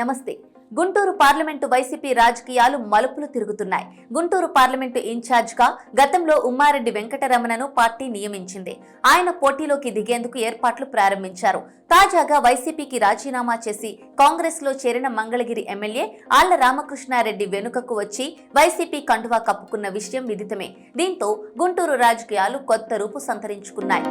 నమస్తే. Guntur parliament YCP రాజకీయాలు మలుపులు తిరుగుతున్నాయి. గుంటూరు పార్లమెంటు ఇన్ఛార్జ్గా గతంలో ఉమ్మారెడ్డి వెంకటరమణను పార్టీ నియమించింది. ఆయన పోటీలోకి దిగేందుకు ఏర్పాట్లు ప్రారంభించారు. తాజాగా వైసీపీకి రాజీనామా చేసి కాంగ్రెస్లో చేరిన మంగళగిరి ఎమ్మెల్యే ఆళ్ళ రామకృష్ణారెడ్డి వెనుకకు వచ్చి వైసీపీ కండువా కప్పుకున్న విషయం విదితమే. దీంతో గుంటూరు రాజకీయాలు కొత్త రూపు సంతరించుకున్నాయి.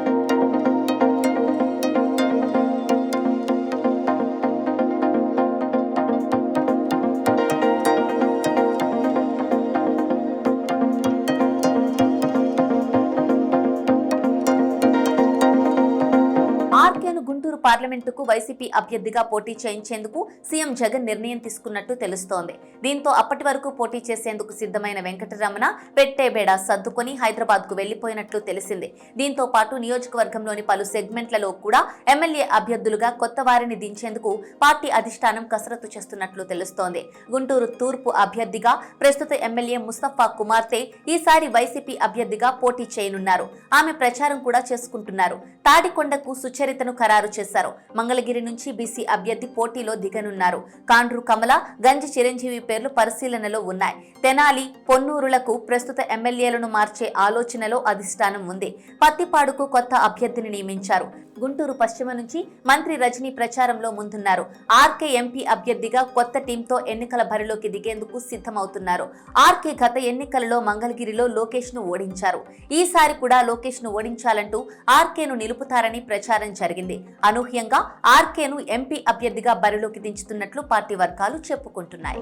ఆర్కేను పార్లమెంటుకు వైసీపీ అభ్యర్థిగా పోటీ చేయించేందుకు సీఎం జగన్ నిర్ణయం తీసుకున్నట్టు తెలుస్తోంది. దీంతో అప్పటి వరకు పోటీ చేసేందుకు సిద్ధమైన వెంకటరమణ పెట్టేబేడ సర్దుకొని హైదరాబాద్కు వెళ్ళిపోయినట్లు తెలిసింది. దీంతో పాటు నియోజకవర్గంలోని పలు సెగ్మెంట్లలో కూడా ఎమ్మెల్యే అభ్యర్థులుగా కొత్త వారిని దించేందుకు పార్టీ అధిష్టానం కసరత్తు చేస్తున్నట్లు తెలుస్తోంది. గుంటూరు తూర్పు అభ్యర్థిగా ప్రస్తుత ఎమ్మెల్యే ముస్తఫా కుమార్తె ఈసారి వైసీపీ అభ్యర్థిగా పోటీ చేయనున్నారు. ఆమె ప్రచారం కూడా చేసుకుంటున్నారు. తాడికొండకు సుచరితను ఖరారు చేశారు. మంగళగిరి నుంచి బీసీ అభ్యర్థి పోటీలో దిగనున్నారు. కాండ్రు కమల గంజి చిరంజీవి పేర్లు పరిశీలనలో ఉన్నాయి. తెనాలి పొన్నూరులకు ప్రస్తుత ఎమ్మెల్యేలను మార్చే ఆలోచనలో అధిష్టానం ఉంది. పత్తిపాడుకు కొత్త అభ్యర్థిని నియమించారు. గుంటూరు పశ్చిమ నుంచి మంత్రి రజనీ ప్రచారంలో ముందున్నారు. ఆర్కే ఎంపీ అభ్యర్థిగా కొత్త టీంతో ఎన్నికల బరిలోకి దిగేందుకు సిద్ధమవుతున్నారు. ఆర్కే గత ఎన్నికలలో మంగళగిరిలో లోకేష్ను ఓడించారు. ఈసారి కూడా లోకేష్ను ఓడించాలంటూ ఆర్కేను నిలుపుతారని ప్రచారం జరిగింది. అనూహ్యంగా ఆర్కేను ఎంపీ అభ్యర్థిగా బరిలోకి దించుతున్నట్లు పార్టీ వర్గాలు చెప్పుకుంటున్నాయి.